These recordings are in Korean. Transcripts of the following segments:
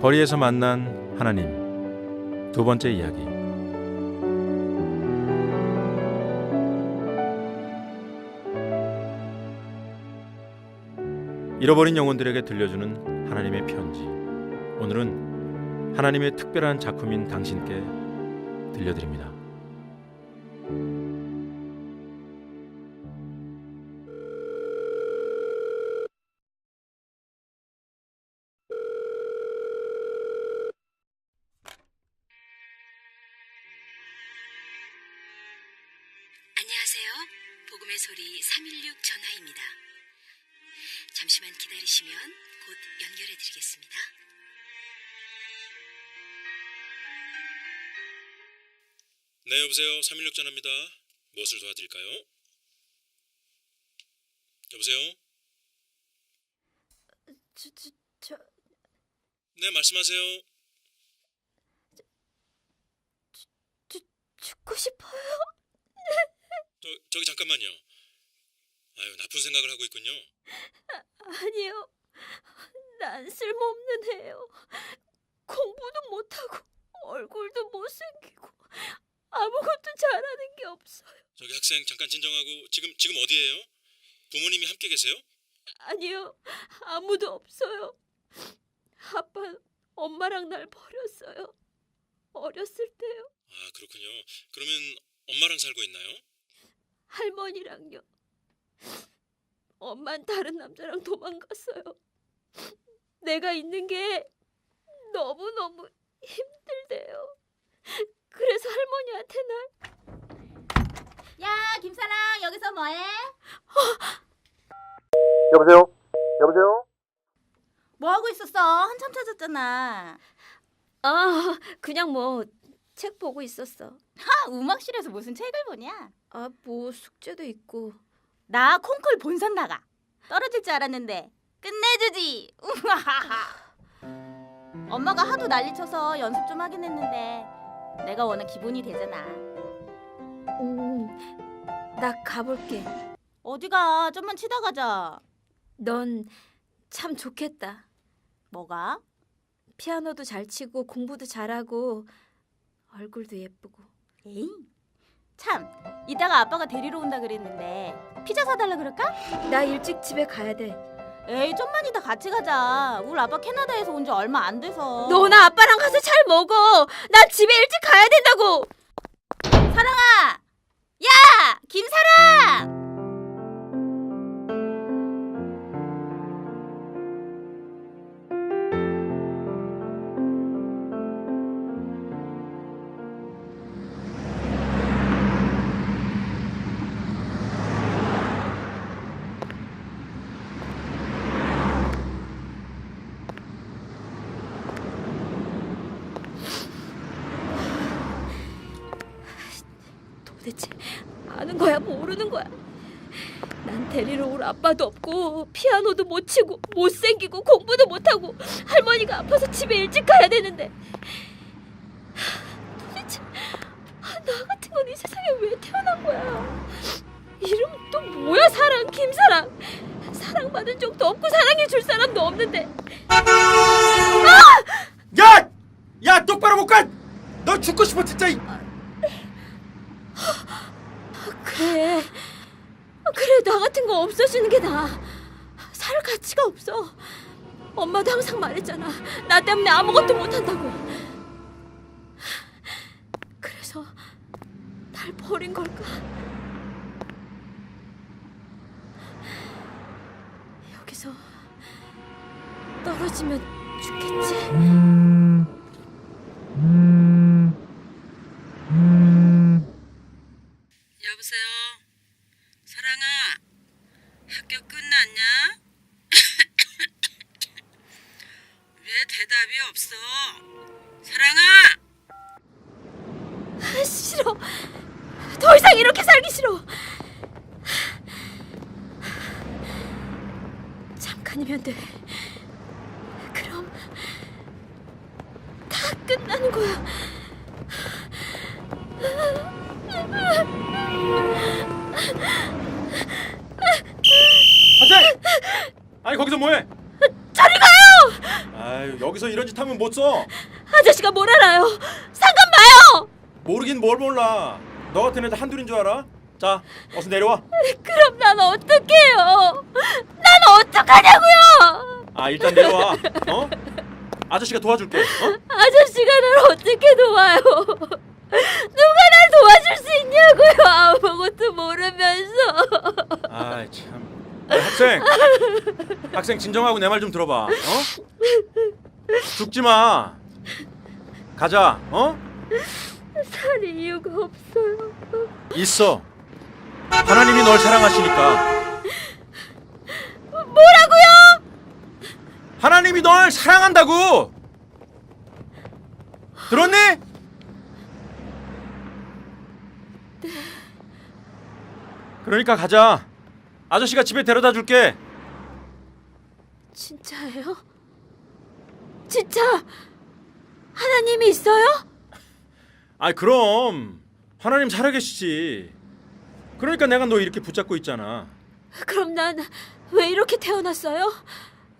거리에서 만난 하나님 두 번째 이야기. 잃어버린 영혼들에게 들려주는 하나님의 편지 오늘은 하나님의 특별한 작품인 당신께 들려드립니다. 안녕하세요. 복음의 소리 316 전화입니다. 잠시만 기다리시면 곧 연결해 드리겠습니다. 네 여보세요 316 전화입니다. 무엇을 도와드릴까요? 여보세요? 저, 저, 저, 네 말씀하세요. 죽고 싶어요. 저, 저기 잠깐만요. 아유 나쁜 생각을 하고 있군요. 아니요. 난 쓸모없는 애요. 공부도 못하고 얼굴도 못생기고 아무것도 잘하는 게 없어요. 저기 학생 잠깐 진정하고 지금 지금 어디예요? 부모님이 함께 계세요? 아니요. 아무도 없어요. 아빠 엄마랑 날 버렸어요. 어렸을 때요. 아 그렇군요. 그러면 엄마랑 살고 있나요? 할머니랑요. 엄만 다른 남자랑 도망갔어요. 내가 있는 게 너무너무 힘들대요. 그래서 할머니한테 날 야, 김사랑 여기서 뭐해? 여보세요? 여보세요? 뭐 하고 있었어? 한참 찾았잖아. 아, 그냥 뭐 책 보고 있었어. 하, 음악실에서 무슨 책을 보냐? 아, 뭐 숙제도 있고. 나 콩쿨 본선 나가. 떨어질 줄 알았는데 끝내주지. 우하하하. 엄마가 하도 난리쳐서 연습 좀 하긴 했는데 내가 워낙 기본이 되잖아. 음, 나 가볼게. 어디가? 좀만 치다 가자. 넌 참 좋겠다. 뭐가? 피아노도 잘 치고 공부도 잘하고 얼굴도 예쁘고. 에이. 참, 이따가 아빠가 데리러 온다 그랬는데 피자 사달라 그럴까? 나 일찍 집에 가야 돼. 에이, 좀만 이따 같이 가자. 우리 아빠 캐나다에서 온 지 얼마 안 돼서. 너나 아빠랑 가서 잘 먹어. 나 집에 일찍 가야 된다고. 사랑아! 야! 김사랑! 도대체 아는 거야 모르는 거야? 난 데리러 올 아빠도 없고 피아노도 못 치고 못생기고 공부도 못하고 할머니가 아파서 집에 일찍 가야 되는데 도대체 아, 나 같은 건 이 세상에 왜 태어난 거야? 이름 또 뭐야 사랑 김사랑 사랑받은 적도 없고 사랑해 줄 사람도 없는데 야! 야 똑바로 못 가! 너 죽고 싶어 진짜 이- 그래 그래 나 같은 거 없어지는 게 나아 살 가치가 없어. 엄마도 항상 말했잖아. 나 때문에 아무것도 못한다고 그래서 날 버린 걸까 여기서 떨어지면 죽겠지 여보세요. 사랑아. 학교 끝났냐? 왜 대답이 없어? 사랑아. 아, 싫어 더 이상 이렇게 살기 싫어 잠깐이면 돼 그럼 끝나는 거야. 학생! 아니 거기서 뭐해? 아유 여기서 이런 짓 하면 못 써. 아저씨가 뭘 알아요? 상관 마요. 모르긴 뭘 몰라. 너 같은 애들 한둘인 줄 알아? 자 어서 내려와. 그럼 난 어떡해요? 난 어떡하냐고요? 아 일단 내려와. 어? 아저씨가 도와줄게. 어? 아저씨가 날 어떻게 도와요? 누가 날 도와줄 수 있냐고요? 아무것도 모르면서. 아 참. 아, 학생. 학생 진정하고 내 말 좀 들어봐. 어? 죽지 마. 가자. 어? 살 이유가 없어요. 있어. 하나님이 널 사랑하시니까. 뭐라고요? 하나님이 널 사랑한다고. 들었니? 그러니까 가자. 아저씨가 집에 데려다 줄게. 진짜예요? 진짜 하나님이 있어요? 아, 그럼 하나님 살아계시지. 그러니까 내가 너 이렇게 붙잡고 있잖아. 그럼 난 왜 이렇게 태어났어요?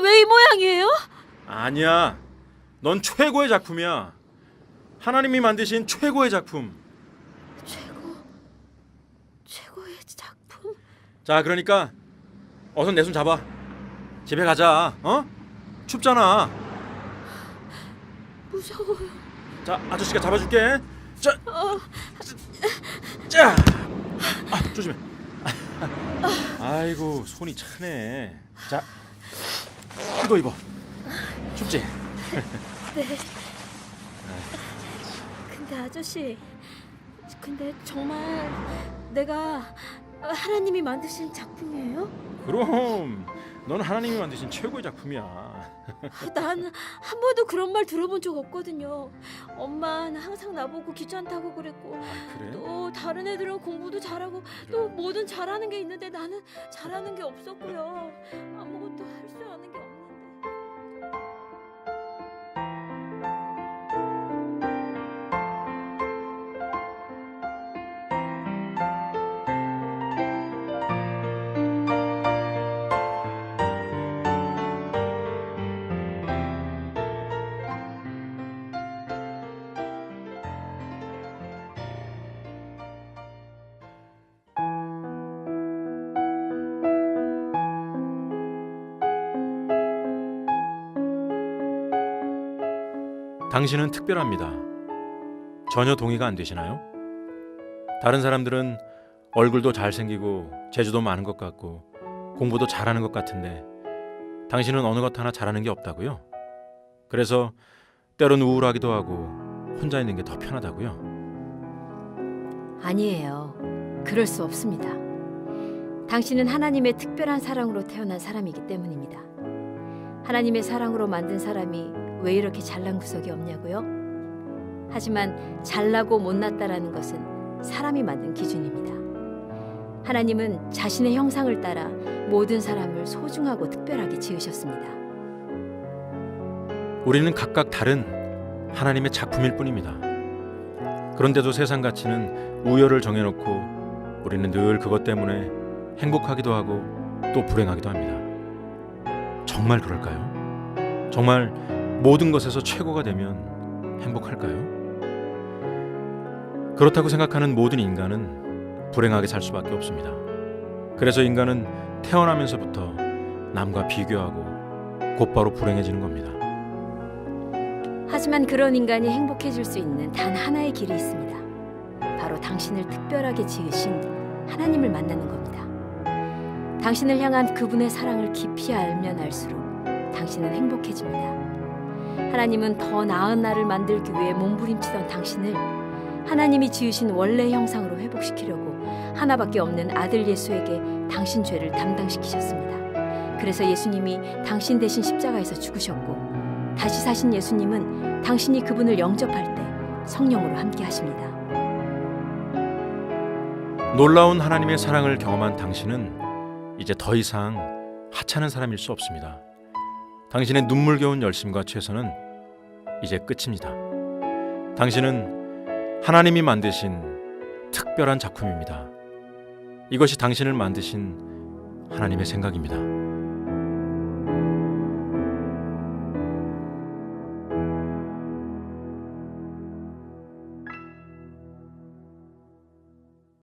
왜 이 모양이에요? 아니야. 넌 최고의 작품이야. 하나님이 만드신 최고의 작품. 최고 최고의 작품. 자, 그러니까 어서 내 손 잡아. 집에 가자. 어? 춥잖아. 무서워요. 자, 아저씨가 잡아줄게. 자, 어, 자. 아, 조심해. 아이고, 손이 차네. 자, 이거 입어. 춥지? 네. 근데 아저씨, 근데 정말 내가 하나님이 만드신 작품이에요? 그럼 넌 하나님이 만드신 최고의 작품이야. 난 한 번도 그런 말 들어본 적 없거든요. 엄마는 항상 나보고 귀찮다고 그랬고 아, 그래? 또 다른 애들은 공부도 잘하고 또 뭐든 잘하는 게 있는데 나는 잘하는 게 없었고요. 아무것도 할줄 당신은 특별합니다. 전혀 동의가 안 되시나요? 다른 사람들은 얼굴도 잘생기고 재주도 많은 것 같고 공부도 잘하는 것 같은데 당신은 어느 것 하나 잘하는 게 없다고요? 그래서 때론 우울하기도 하고 혼자 있는 게 더 편하다고요? 아니에요. 그럴 수 없습니다. 당신은 하나님의 특별한 사랑으로 태어난 사람이기 때문입니다. 하나님의 사랑으로 만든 사람이 왜 이렇게 잘난 구석이 없냐고요? 하지만 잘나고 못났다라는 것은 사람이 만든 기준입니다. 하나님은 자신의 형상을 따라 모든 사람을 소중하고 특별하게 지으셨습니다. 우리는 각각 다른 하나님의 작품일 뿐입니다. 그런데도 세상 가치는 우열을 정해놓고 우리는 늘 그것 때문에 행복하기도 하고 또 불행하기도 합니다. 정말 그럴까요? 정말 모든 것에서 최고가 되면 행복할까요? 그렇다고 생각하는 모든 인간은 불행하게 살 수밖에 없습니다. 그래서 인간은 태어나면서부터 남과 비교하고 곧바로 불행해지는 겁니다. 하지만 그런 인간이 행복해질 수 있는 단 하나의 길이 있습니다. 바로 당신을 특별하게 지으신 하나님을 만나는 겁니다. 당신을 향한 그분의 사랑을 깊이 알면 알수록 당신은 행복해집니다. 하나님은 더 나은 나를 만들기 위해 몸부림치던 당신을 하나님이 지으신 원래 형상으로 회복시키려고 하나밖에 없는 아들 예수에게 당신 죄를 담당시키셨습니다. 그래서 예수님이 당신 대신 십자가에서 죽으셨고 다시 사신 예수님은 당신이 그분을 영접할 때 성령으로 함께 하십니다. 놀라운 하나님의 사랑을 경험한 당신은 이제 더 이상 하찮은 사람일 수 없습니다. 당신의 눈물겨운 열심과 최선은 이제 끝입니다. 당신은 하나님이 만드신 특별한 작품입니다. 이것이 당신을 만드신 하나님의 생각입니다.